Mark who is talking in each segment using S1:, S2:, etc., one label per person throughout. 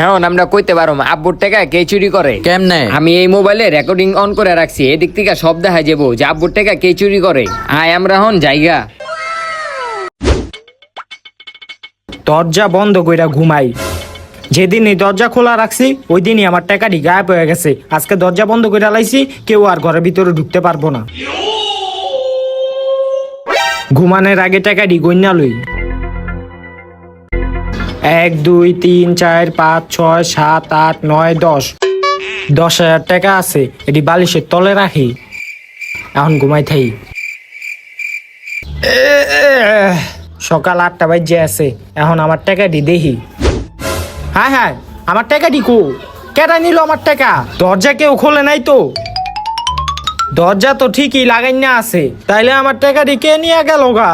S1: হ্যাঁ আমরা কইতে পারো আব্বুর টাকা কে চুরি করে কেমনে আমি এই মোবাইলে রেকর্ডিং অন করে রাখছি এদিক থেকে সব দেখা যাবো যে আব্বুর টাকা কে চুরি করে আয় আমরা হন জায়গা দরজা বন্ধ কইরা ঘুমাই যেদিনই দরজা খোলা রাখছি ওই দিনই আমার টাকাটি গায়েব হয়ে গেছে আজকে দরজা বন্ধ করে লাইছি কেউ আর ঘরের ভিতরে ঢুকতে পারবো না ঘুমানোর আগে টাকাটি গইনা লই এক দুই তিন চার পাঁচ ছয় সাত আট নয় দশ দশ হাজার টাকা আছে এটি বালিশের তলে রাখি এখন ঘুমাই থাই সকাল আটটা বাজে আছে এখন আমার টাকাটি দেখি হ্যাঁ হ্যাঁ আমার টাকাটি কো কেটা নিল আমার টাকা দরজা কেউ খোলে নাই তো দরজা তো ঠিকই লাগাই না আছে তাইলে আমার টাকাটি কে নিয়ে গেল গা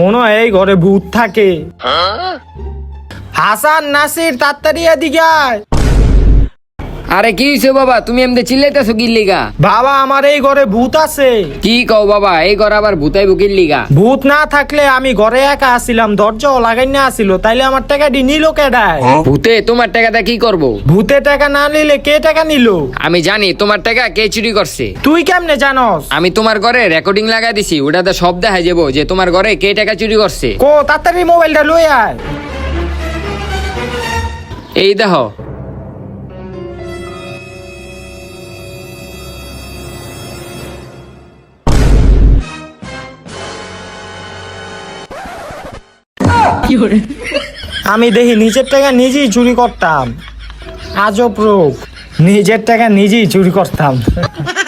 S1: মনে হয় এই ঘরে ভূত থাকে হ্যাঁ? হাসান নাসির তাড়াতাড়ি এদিকে আয়
S2: আরে কি হইছে বাবা তুমি এমনি চিল্লাইতেছো লিগা
S1: বাবা আমার এই ঘরে ভূত আছে
S2: কি কও বাবা এই ঘর আবার ভূতাই বুকির লিগা
S1: ভূত না থাকলে আমি ঘরে একা আসিলাম দরজাও লাগাই না আসিল তাইলে আমার টাকাটি নিল কেডায়
S2: হ্যাঁ? ভূতে তোমার টাকাটা কি করব
S1: ভূতে টাকা না নিলে কে টাকা নিল
S2: আমি জানি তোমার টাকা কে চুরি করছে
S1: তুই কেমনে জানস
S2: আমি তোমার ঘরে রেকর্ডিং লাগাই দিছি ওটাতে সব দেখা যাব যে তোমার ঘরে কে টাকা চুরি করছে
S1: কো তাড়াতাড়ি মোবাইলটা লই আয় এই দেহ আমি দেখি নিজের টাকা নিজেই চুরি করতাম আজও প্রুফ নিজের টাকা নিজেই চুরি করতাম